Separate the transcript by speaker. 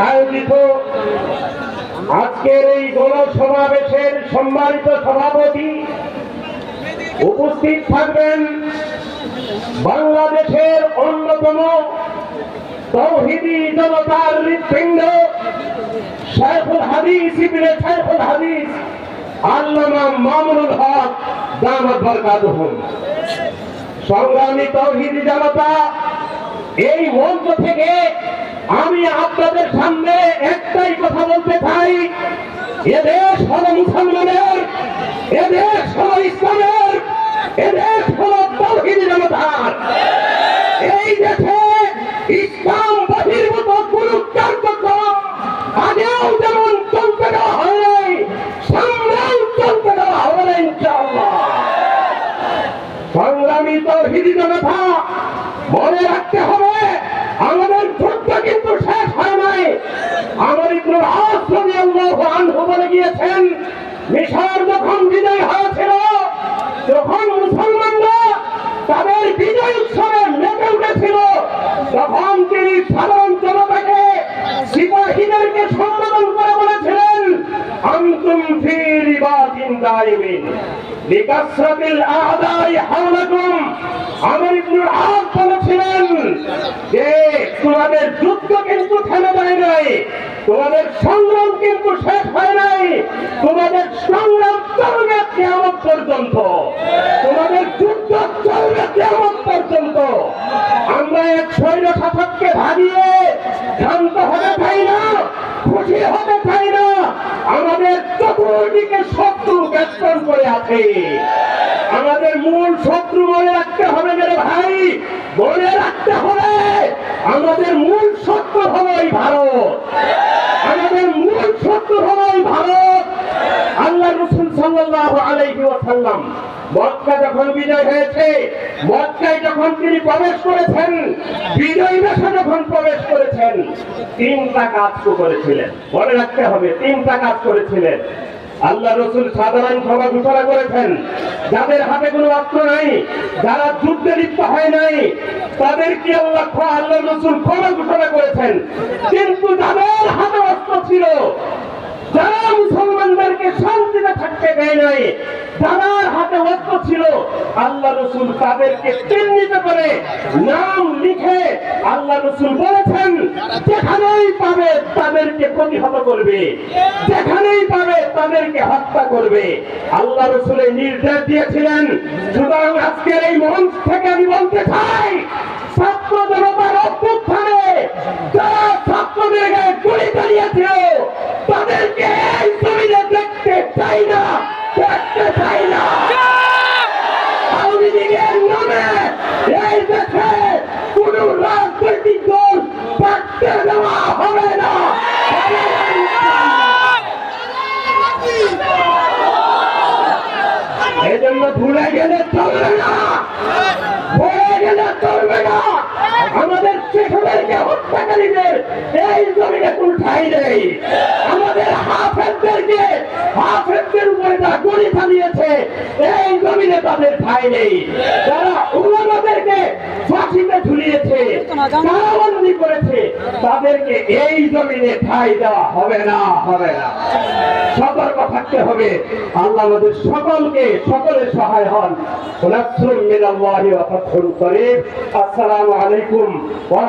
Speaker 1: আয়োজিত আজকের এই গণসমাবেশের সম্মানিত সভাপতি উপস্থিত থাকবেন বাংলাদেশের অন্যতম তৌহিদি জনতার হৃৎপিণ্ড শেখুল হাদিস ইবনে শেখুল হাদিস আল্লামা মামুনুল হক দামাত বরকাতুহুম সংগ্রামী তৌহিদি জনতা, এই মঞ্চ থেকে আমি আপনাদের সামনে একটাই কথা বলতে চাই। এদেশ হলো মুসলমানের এদেশ হলো ইসলামের এদেশ হলো তৌহিদি জনতার। এই দেশে ইসলাম কার্যক্রম আগেও যেমন চলতে দেওয়া হয় নাই, চলতে দেওয়া হবে না সংগ্রামী তৌহিদি জনতা মনে রাখতে হবে আমাদের কিন্তু শেষ হয় নাই আমার ইবনে আস রাদিয়াল্লাহু আনহু বলে গিয়েছেন, মিশর যখন বিজয় হয়েছিল, যখন মুসলমানরা তাদের বিজয় উৎসবে মেতে উঠেছিল, তখন তিনি সাধারণ জনতাকে সিপাহীদেরকে সম্বোধন করে বলেছিলেন, আন্তুম ফি রিবাতিন দাইমিন লিকাসরাতিল আদাই হাওলাকুম। আমর ইবনুল আস বলেছিলেন যে তোমাদের যুদ্ধ কিন্তু থেমে যায় নাই, তোমাদের সংগ্রাম কিন্তু শেষ হয় নাই, তোমাদের সংগ্রাম চলবে কেমন পর্যন্ত। চতুর্দিকে শত্রু বেষ্টন করে আছে। আমাদের মূল শত্রু মনে রাখতে হবে মেরে ভাই মনে রাখতে হবে, আমাদের মূল শত্রু হলো এই ভারত। আমাদের মূল শত্রু হলো এই ভারত। আল্লাহ রসুল সাল্লাল্লাহু আলাইহি ওয়াসাল্লাম মক্কা যখন বিজয় হয়েছে, মক্কায় যখন তিনি প্রবেশ করেছেন, বিজয় বেশে যখন প্রবেশ করেছেন, তিনটা কাজ করেছিলেন। মনে রাখতে হবে, তিনটা কাজ করেছিলেন। আল্লাহ রসুল সাধারণ সভা ঘোষণা করেছেন, যাদের হাতে কোনো অস্ত্র নাই, যারা যুদ্ধে লিপ্ত হয় নাই, তাদেরকে আল্লাহ আল্লাহ রসুল ক্ষমা ঘোষণা করেছেন। কিন্তু যাদের হাতে অস্ত্র ছিল যারা মুসলমানদেরকে শান্তিতে থাকতে দেয় নাই যারা হাতে অস্ত্র ছিল, আল্লাহ রসুল তাদেরকে চিহ্নিত করে নাম লিখে আল্লাহ রসুল বলেছেন, যেখানেই পাবে তাদেরকে প্রতিহত করবে। যেখানেই পাবে তাদেরকে হত্যা করবে। আল্লাহ রসুলের নির্দেশ দিয়েছিলেন, সুতরাং আজকের এই মঞ্চ থেকে আমি বলতে চাই ছাত্র জনতার অভ্যুত্থানে যারা ছাত্রদের গায়ে গুলি চালিয়েছিল তাদেরকে এই জমিনে দেখতে চাই না দেখতে চাই না আওয়ামী লীগের নামে এই দেশে কোন রাজনৈতিক দল থাকতে দেওয়া হবে না হবে না ইনশাআল্লাহ। এজন্য ভুলে গেলে চলবে না। ভুলে গেলে চলবে না। আমাদের শিশুদেরকে হত্যাকারীদের এই জমিনে কোন ঠাই নেই। আমাদের হাফেজদেরকে হাফেজদের উপরে যা গুলি চালিয়েছে। এই জমিনে তাদের ঠাই নেই। যারা কারাবন্দি করেছে, তাদেরকে এই জমিনে ঠাই দেওয়া হবে না হবে না। সতর্ক থাকতে হবে। আল্লাহ সকলকে সহায় হন। আসসালামু আলাইকুম ওয়া